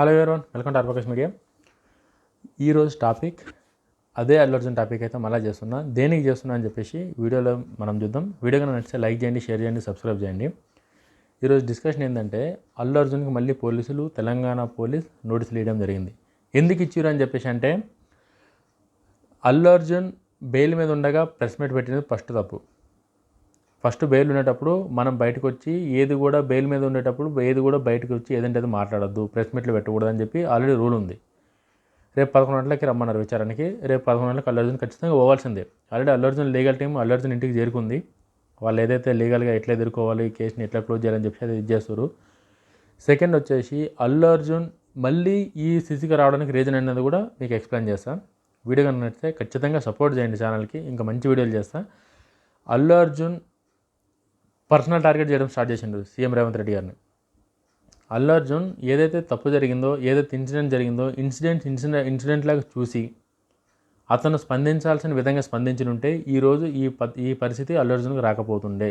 Hello everyone welcome to అర్బకస్ media ఈరోజు topic అదే అల్లు అర్జున్ టాపిక్ అయితే మళ్ళీ చేస్తున్నా. దేనికి చేస్తున్నా అని చెప్పేసి వీడియోలో మనం చూద్దాం. వీడియో కనుక నచ్చితే లైక్ చేయండి షేర్ చేయండి సబ్స్క్రైబ్ చేయండి. ఈరోజు డిస్కషన్ ఏంటంటే అల్లు అర్జున్కి మళ్ళీ పోలీసులు తెలంగాణ పోలీస్ నోటీసులు ఇవ్వడం జరిగింది. ఎందుకు ఇచ్చారు అని చెప్పేసి అంటే అల్లు అర్జున్ బెయిల్ మీద ఉండగా ప్రెస్ మీట్ పెట్టినది ఫస్ట్ తప్పు. ఫస్ట్ బెయిల్ ఉండేటప్పుడు మనం బయటకు వచ్చి ఏది కూడా బెయిల్ మీద ఉండేటప్పుడు ఏది కూడా బయటకు వచ్చి ఏదంటే అది మాట్లాడద్దు ప్రెస్ మీట్లు పెట్టకూడదు అని చెప్పి ఆల్రెడీ రూల్ ఉంది. రేపు పదకొండు గంటలకి రమ్మన్నారు విచారానికి రేపు పదకొండు గంటలకు అల్లు అర్జున్ ఖచ్చితంగా పోవాల్సిందే. Already Allu Arjun legal team Allu Arjun ఇంటికి చేరుకుంది. వాళ్ళు ఏదైతే లీగల్గా ఎట్లా ఎదుర్కోవాలి ఈ కేసుని ఎట్లా క్లోజ్ చేయాలని చెప్పి అది ఇది చేస్తారు సెకండ్ వచ్చేసి అల్లు అర్జున్ మళ్ళీ ఈ సిసికి రావడానికి రీజన్ అనేది కూడా మీకు ఎక్స్ప్లెయిన్ చేస్తాను వీడియో కనుక నచ్చితే ఖచ్చితంగా సపోర్ట్ చేయండి ఛానల్కి. ఇంకా మంచి వీడియోలు చేస్తాను అల్లు అర్జున్ పర్సనల్ టార్గెట్ చేయడం స్టార్ట్ చేసిండు సీఎం రేవంత్ రెడ్డి గారిని. అల్లు అర్జున్ ఏదైతే తప్పు జరిగిందో ఏదైతే ఇన్సిడెంట్ జరిగిందో ఇన్సిడెంట్ ఇన్సిడెంట్ ఇన్సిడెంట్ లాగా చూసి అతను స్పందించాల్సిన విధంగా స్పందించనుంటే ఈరోజు ఈ ప ఈ పరిస్థితి అల్లు అర్జున్కి రాకపోతుండే.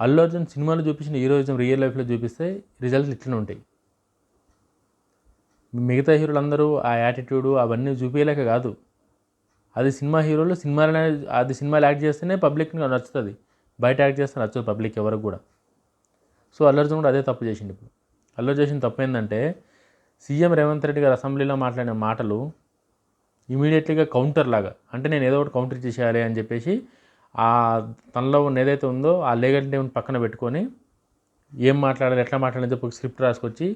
అల్లు అర్జున్ సినిమాలో చూపించిన హీరోయిజం రియల్ లైఫ్లో చూపిస్తే రిజల్ట్స్ ఇట్లనే ఉంటాయి. మిగతా హీరోలందరూ ఆ యాటిట్యూడ్ అవన్నీ చూపించలేక కాదు. అది సినిమా హీరోలు సినిమాలనే అది సినిమాలు యాక్ట్ చేస్తేనే పబ్లిక్ నచ్చుతుంది. బయట యాక్ట్ చేస్తే నచ్చదు పబ్లిక్ ఎవరికి కూడా. సో అల్లర్జున్ కూడా అదే తప్పు చేసిండు ఇప్పుడు. అల్లు చేసిన తప్పు ఏంటంటే సీఎం రేవంత్ రెడ్డి గారు అసెంబ్లీలో మాట్లాడిన మాటలు ఇమీడియట్లీగా కౌంటర్ లాగా అంటే నేను ఏదో ఒకటి కౌంటర్ చేసేయాలి అని చెప్పేసి ఆ తనలో ఉన్న ఏదైతే ఉందో ఆ లేగంటే పక్కన పెట్టుకొని ఏం మాట్లాడాలి ఎట్లా మాట్లాడాలి చెప్పి ఒక స్క్రిప్ట్ రాసుకొచ్చి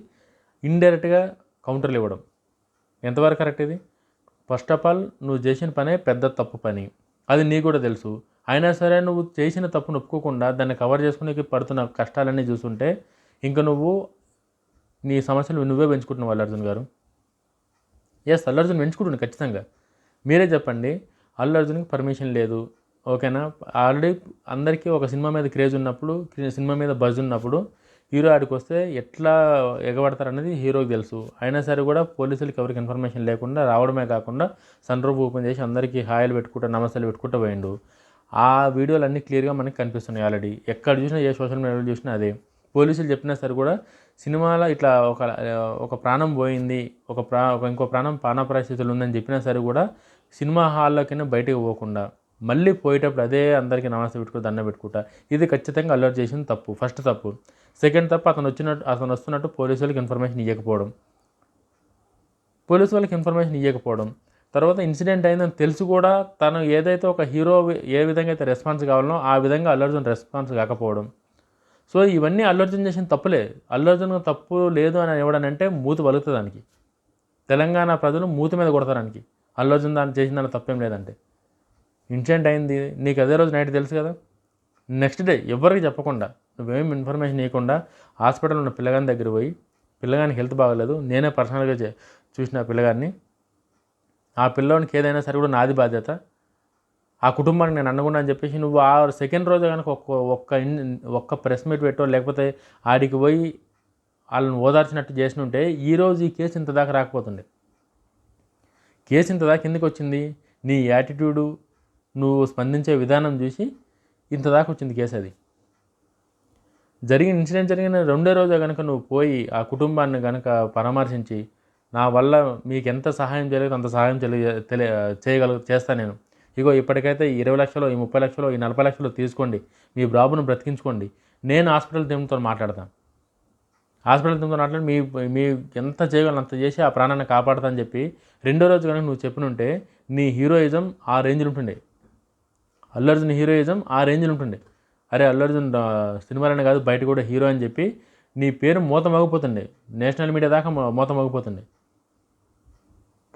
ఇండైరెక్ట్గా కౌంటర్లు ఇవ్వడం. ఎంతవరకు కరెక్ట్ ఇది? ఫస్ట్ ఆఫ్ ఆల్ నువ్వు చేసిన పనే పెద్ద తప్పు పని. అది నీకు కూడా తెలుసు. అయినా సరే నువ్వు చేసిన తప్పును ఒప్పుకోకుండా దాన్ని కవర్ చేసుకునేకి పడుతున్న కష్టాలన్నీ చూస్తుంటే ఇంకా నువ్వు నీ సమస్యలు నువ్వే పెంచుకుంటున్నావు అల్లర్జున్ గారు. ఎస్ అల్లర్జున్ అర్జున్ పెంచుకుంటుండు ఖచ్చితంగా. మీరే చెప్పండి అల్లర్జున్కి పర్మిషన్ లేదు. ఓకేనా ఆల్రెడీ అందరికీ ఒక సినిమా మీద క్రేజ్ ఉన్నప్పుడు సినిమా మీద బజ్ ఉన్నప్పుడు హీరో ఆడికి వస్తే ఎట్లా ఎగబడతారనేది హీరోకి తెలుసు. అయినా సరే కూడా పోలీసులకి ఎవరికి ఇన్ఫర్మేషన్ లేకుండా రావడమే కాకుండా సన్ రూఫ్ ఓపెన్ చేసి అందరికీ హాయిలు పెట్టుకుంటా నమస్తలు పెట్టుకుంటూ పోయిండు. ఆ వీడియోలు అన్నీ క్లియర్గా మనకి కనిపిస్తున్నాయి ఆల్రెడీ. ఎక్కడ చూసినా ఏ సోషల్ మీడియాలో చూసినా అదే. పోలీసులు చెప్పినా సరే కూడా సినిమాలో ఇట్లా ఒక ఒక ప్రాణం పోయింది ఒక ప్రా ఒక ఇంకో ప్రాణం ప్రాణపరిస్థితులు ఉందని చెప్పినా సరే కూడా సినిమా హాల్లోకైనా బయటకు పోకుండా మళ్ళీ పోయేటప్పుడు అదే అందరికీ నమస్తే పెట్టుకో దండ పెట్టుకుంటా ఇది ఖచ్చితంగా అలర్ట్ చేసిన తప్పు ఫస్ట్ తప్పు. సెకండ్ తప్పు అతను వచ్చినట్టు అతను వస్తున్నట్టు పోలీసులకు ఇన్ఫర్మేషన్ ఇవ్వకపోవడం. పోలీసు వాళ్ళకి ఇన్ఫర్మేషన్ ఇవ్వకపోవడం. తర్వాత ఇన్సిడెంట్ అయిందని తెలుసు కూడా తను ఏదైతే ఒక హీరో ఏ విధంగా అయితే రెస్పాన్స్ కావాలనో ఆ విధంగా అల్లర్జున్ రెస్పాన్స్ కాకపోవడం. సో ఇవన్నీ అల్లు అర్జున్ చేసిన తప్పులే. అల్లు అర్జున్ తప్పు లేదు అని ఇవ్వడానంటే మూతి వలుగుతుంది దానికి. తెలంగాణ ప్రజలు మూతి మీద కొడతారానికి అల్లు అర్జున్ దాన్ని చేసిన దాని తప్పేం లేదంటే. ఇన్సిడెంట్ అయింది. నీకు అదే రోజు నైట్ తెలుసు కదా? నెక్స్ట్ డే ఎవరికి చెప్పకుండా నువ్వేం ఇన్ఫర్మేషన్ ఇవ్వకుండా హాస్పిటల్ ఉన్న పిల్లగాని దగ్గర పోయి పిల్లగాని హెల్త్ బాగలేదు. నేనే పర్సనల్గా చే చూసిన పిల్లగాన్ని ఆ పిల్లోనికి ఏదైనా సరే కూడా నాది బాధ్యత. ఆ కుటుంబానికి నేను అనకుండా అని చెప్పేసి నువ్వు ఆ సెకండ్ రోజు కనుక ఒక్క ఒక్క ఇన్ ఒక్క ప్రెస్ మీట్ పెట్టో లేకపోతే ఆడికి పోయి వాళ్ళని ఓదార్చినట్టు చేసి ఉంటే ఈరోజు ఈ కేసు ఇంత దాకా రాకపోతుండే. కేసు ఇంత దాకా ఎందుకు వచ్చింది? నీ యాటిట్యూడు నువ్వు స్పందించే విధానం చూసి ఇంత దాకా వచ్చింది కేసు అది. జరిగిన ఇన్సిడెంట్ జరిగిన రెండో రోజు కనుక నువ్వు పోయి ఆ కుటుంబాన్ని కనుక పరామర్శించి నా వల్ల మీకు ఎంత సహాయం చేయలేదు అంత సహాయం తెలియ తెలియ చేయగల చేస్తాను నేను. ఇగో ఇప్పటికైతే ఈ ఇరవై లక్షలు ఈ ముప్పై లక్షలు ఈ నలభై లక్షలు తీసుకోండి. మీ బాబును బ్రతికించుకోండి. నేను హాస్పిటల్ టీంతో మాట్లాడతాను. హాస్పిటల్ టీంతో మాట్లాడి మీ మీ ఎంత చేయగలను అంత చేసి ఆ ప్రాణాన్ని కాపాడుతా అని చెప్పి రెండో రోజు కనుక నువ్వు చెప్పినుంటే నీ హీరోయిజం ఆ రేంజ్లో ఉంటుండే. అల్లు అర్జున్ హీరోయిజం ఆ రేంజ్లో ఉంటుండే. అరే అల్లు అర్జున్ కాదు బయట కూడా హీరో అని చెప్పి నీ పేరు మూత మగిపోతుండే నేషనల్ మీడియా దాకా మో- మూత మగిపోతుండే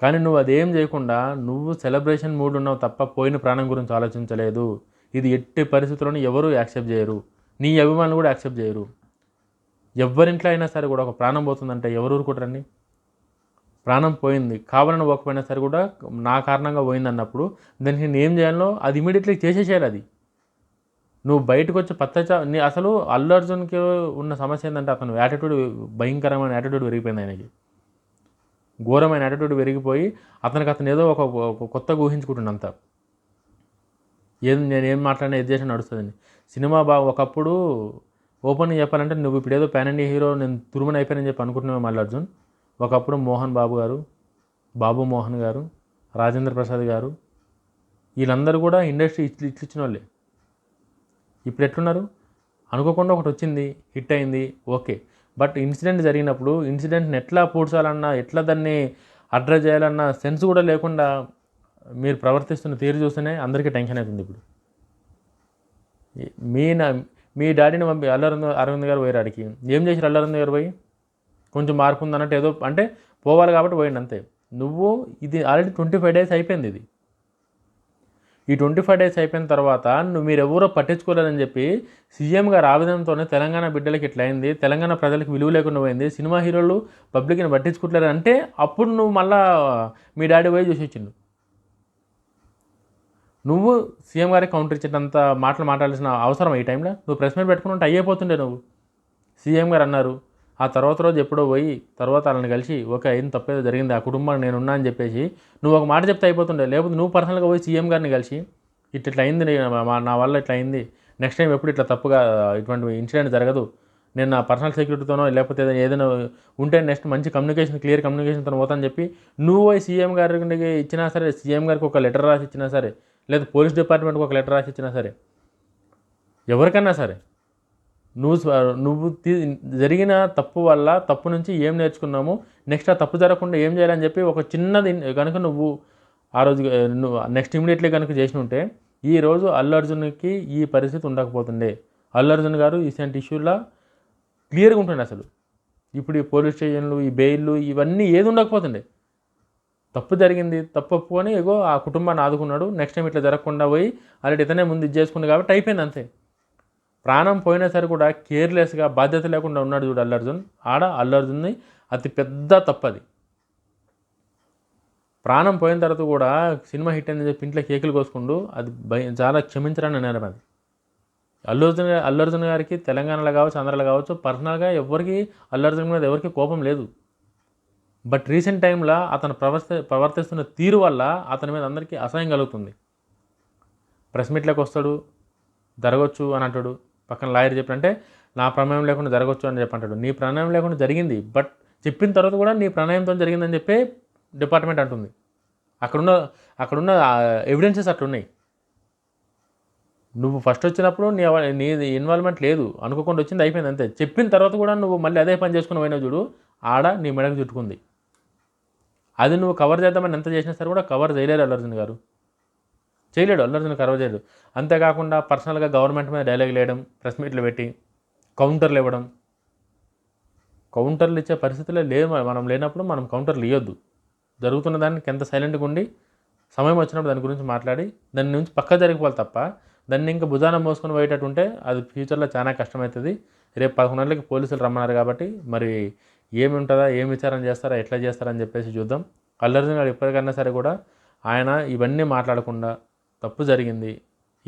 కానీ నువ్వు అదేం చేయకుండా నువ్వు సెలబ్రేషన్ మూడ్ ఉన్నావు తప్ప పోయిన ప్రాణం గురించి ఆలోచించలేదు. ఇది ఎట్టి పరిస్థితుల్లోనూ ఎవరు యాక్సెప్ట్ చేయరు. నీ అభిమానులు కూడా యాక్సెప్ట్ చేయరు. ఎవరింట్లో అయినా సరే కూడా ఒక ప్రాణం పోతుందంటే ఎవరు ఊరుకుంటారండి? ప్రాణం పోయింది. కావాలని పోకపోయినా సరే కూడా నా కారణంగా పోయింది అన్నప్పుడు దానికి నేను ఏం చేయాలో అది ఇమీడియట్లీ చేసేసేయాలి అది. నువ్వు బయటకు వచ్చి పచ్చ నీ అసలు అల్లు అర్జున్కి ఉన్న సమస్య ఏంటంటే అతను యాటిట్యూడ్ భయంకరమైన యాటిట్యూడ్ పెరిగిపోయింది ఆయనకి. ఘోరమైన యాటిట్యూడ్ పెరిగిపోయి అతనికి అతను ఏదో ఒక కొత్త కొత్తగా అంతా ఏం నేను ఏం మాట్లాడినా ఏది చేసినా నడుస్తుందని. సినిమా బాగా ఒకప్పుడు ఓపెన్ చెప్పాలంటే నువ్వు ఇప్పుడు ఏదో పాన్ ఇండియా హీరో నేను తురుమని అయిపోయానని చెప్పి అనుకుంటున్నావు మళ్ళీ అర్జున్. ఒకప్పుడు మోహన్ బాబు గారు బాబు మోహన్ గారు రాజేంద్ర ప్రసాద్ గారు వీళ్ళందరూ కూడా ఇండస్ట్రీ ఇట్లు ఇట్లు ఇచ్చిన వాళ్ళే ఇప్పుడు ఎట్లున్నారు? అనుకోకుండా ఒకటి వచ్చింది హిట్ అయింది ఓకే. బట్ ఇన్సిడెంట్ జరిగినప్పుడు ఇన్సిడెంట్ని ఎట్లా పూడ్చాలన్నా ఎట్లా దాన్ని అడ్రస్ చేయాలన్న సెన్స్ కూడా లేకుండా మీరు ప్రవర్తిస్తున్న తీరు చూస్తేనే అందరికీ టెన్షన్ అవుతుంది ఇప్పుడు. మీ నా మీ డాడీని పంపి అల్లరంద అరవింద్ గారు పోయారు ఆడికి. ఏం చేశారు అల్లరంద గారు పోయి? కొంచెం మార్పు ఉందన్నట్టు ఏదో అంటే పోవాలి కాబట్టి పోయిండి అంతే. నువ్వు ఇది ఆల్రెడీ ట్వంటీ ఫైవ్ డేస్ అయిపోయింది ఇది. ఈ ట్వంటీ ఫైవ్ డేస్ అయిపోయిన తర్వాత నువ్వు మీరు పట్టించుకోలేదని చెప్పి సీఎం గారు ఆవేదనతోనే తెలంగాణ బిడ్డలకి ఇట్లా అయింది తెలంగాణ ప్రజలకు విలువ లేకుండా పోయింది సినిమా హీరోలు పబ్లిక్ని పట్టించుకోవట్లేదు అంటే అప్పుడు నువ్వు మళ్ళా మీ డాడీ పోయి చూసి వచ్చిండు నువ్వు సీఎం గారికి కౌంటర్ ఇచ్చేటంత మాటలు మాట్లాడాల్సిన అవసరం ఈ టైంలో? నువ్వు ప్రెస్ మీట్ పెట్టుకుని ఉంటే అయిపోతుండే నువ్వు. సీఎం గారు అన్నారు ఆ తర్వాత రోజు ఎప్పుడో పోయి తర్వాత వాళ్ళని కలిసి ఓకే ఏం తప్పేదో జరిగింది ఆ కుటుంబాన్ని నేను ఉన్నా అని చెప్పేసి నువ్వు ఒక మాట చెప్తే అయిపోతుండే. లేకపోతే నువ్వు పర్సనల్గా పోయి సీఎం గారిని కలిసి ఇట్లా ఇట్లా అయింది మా- నా వల్ల ఇట్లా అయింది నెక్స్ట్ టైం ఎప్పుడు ఇట్లా తప్పుగా ఇటువంటి ఇన్సిడెంట్ జరగదు నేను నా పర్సనల్ సెక్యూరిటీతోనో లేకపోతే ఏదైనా ఏదైనా ఉంటే నెక్స్ట్ మంచి కమ్యూనికేషన్ క్లియర్ కమ్యూనికేషన్తో పోతాను చెప్పి నువ్వు పోయి సీఎం గారికి ఇచ్చినా సరే సీఎం గారికి ఒక లెటర్ రాసి ఇచ్చినా సరే లేదా పోలీస్ డిపార్ట్మెంట్కి ఒక లెటర్ రాసి ఇచ్చినా సరే ఎవరికన్నా సరే నువ్వు నువ్వు జరిగిన తప్పు వల్ల తప్పు నుంచి ఏం నేర్చుకున్నాము? నెక్స్ట్ ఆ తప్పు జరగకుండా ఏం చేయాలని చెప్పి ఒక చిన్నది కనుక నువ్వు ఆ రోజు నువ్వు నెక్స్ట్ ఇమీడియట్లీ కనుక చేసి ఉంటే ఈరోజు అల్లు అర్జున్కి ఈ పరిస్థితి ఉండకపోతుండే. అల్లు అర్జున్ గారు ఇలాంటి ఇష్యూలా క్లియర్గా ఉంటుండే అసలు. ఇప్పుడు ఈ పోలీస్ స్టేషన్లు ఈ బెయిల్లు ఇవన్నీ ఏది ఉండకపోతుండే. తప్పు జరిగింది తప్పు ఒప్పుకొని ఏగో ఆ కుటుంబాన్ని ఆదుకున్నాడు. నెక్స్ట్ టైం ఇట్లా జరగకుండా పోయి ఆల్రెడీ ఇతనే ముందు ఇది చేసుకుంది కాబట్టి అయిపోయింది అంతే. ప్రాణం పోయినా సరే కూడా కేర్లెస్గా బాధ్యత లేకుండా ఉన్నాడు చూడు అల్లర్జున్. ఆడ అల్లు అర్జున్ని అతి పెద్ద తప్పది. ప్రాణం పోయిన తర్వాత కూడా సినిమా హిట్ అనేది ఇంట్లో కేకులు కోసుకుంటూ అది చాలా క్షమించరని నేరం అది. అల్లు అర్జున్ గారికి తెలంగాణలో కావచ్చు ఆంధ్రాలో కావచ్చు పర్సనల్గా ఎవరికి అల్లు అర్జున్ మీద ఎవరికి కోపం లేదు. బట్ రీసెంట్ టైంలో అతను ప్రవర్తి ప్రవర్తిస్తున్న తీరు వల్ల అతని మీద అందరికీ అసహ్యం కలుగుతుంది. ప్రెస్ మీట్లోకి వస్తాడు జరగవచ్చు అని అంటాడు. పక్కన లాయర్ చెప్పినంటే నా ప్రమేయం లేకుండా జరగవచ్చు అని చెప్పి అంటాడు నీ ప్రణయం లేకుండా జరిగింది బట్ చెప్పిన తర్వాత కూడా నీ ప్రణయంతో జరిగిందని చెప్పి డిపార్ట్మెంట్ అంటుంది. అక్కడున్న అక్కడున్న ఎవిడెన్సెస్ అట్లున్నాయి. నువ్వు ఫస్ట్ వచ్చినప్పుడు నీ నీ ఇన్వాల్వ్మెంట్ లేదు. అనుకోకుండా వచ్చింది అయిపోయింది అంతే. చెప్పిన తర్వాత కూడా నువ్వు మళ్ళీ అదే పని చేసుకుని పోయినావు చూడు ఆడ నీ మెడకు చుట్టుకుంది. అది నువ్వు కవర్ చేద్దామని ఎంత చేసినా సరే కూడా కవర్ చేయలేరు అల్లర్జున్ గారు. చేయలేడు అల్లర్జున్ కరవ చేయలేడు అంతేకాకుండా పర్సనల్గా గవర్నమెంట్ మీద డైలాగ్ వేయడం ప్రెస్ మీట్లు పెట్టి కౌంటర్లు ఇవ్వడం. కౌంటర్లు ఇచ్చే పరిస్థితులే లేదు మనం లేనప్పుడు మనం కౌంటర్లు ఇవ్వద్దు జరుగుతున్న దానికి ఎంత సైలెంట్గా ఉండి సమయం వచ్చినప్పుడు దాని గురించి మాట్లాడి దాని నుంచి పక్క జరిగిపోవాలి తప్ప దాన్ని ఇంకా భుజాన మోసుకొని పోయేటట్టు ఉంటే అది ఫ్యూచర్లో చాలా కష్టమవుతుంది రేపు పదకొండు పోలీసులు రమ్మన్నారు కాబట్టి మరి ఏమి ఉంటుందా ఏం విచారణ చేస్తారా ఎట్లా చేస్తారని చెప్పేసి చూద్దాం. అల్లర్జున్ గారు ఎప్పటికన్నా సరే కూడా ఆయన ఇవన్నీ మాట్లాడకుండా తప్పు జరిగింది.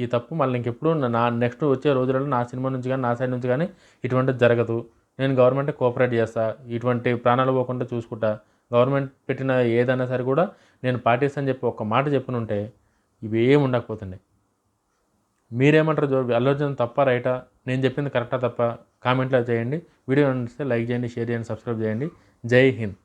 ఈ తప్పు మళ్ళీ ఇంకెప్పుడు నా నెక్స్ట్ వచ్చే రోజులలో నా సినిమా నుంచి కానీ నా సైడ్ నుంచి కానీ ఇటువంటిది జరగదు. నేను గవర్నమెంట్ కోఆపరేట్ చేస్తా. ఇటువంటి ప్రాణాలు పోకుండా చూసుకుంటా. గవర్నమెంట్ పెట్టిన ఏదైనా సరే కూడా నేను పాటిస్తాను చెప్పి ఒక మాట చెప్పనుంటే ఇవి ఏం ఉండకపోతుండే. మీరేమంటారు జో అల్లర్జున్ తప్ప రైటా? నేను చెప్పింది కరెక్టా తప్ప? కామెంట్లో చేయండి. వీడియో నచ్చితే లైక్ చేయండి షేర్ చేయండి సబ్స్క్రైబ్ చేయండి. జై హింద్.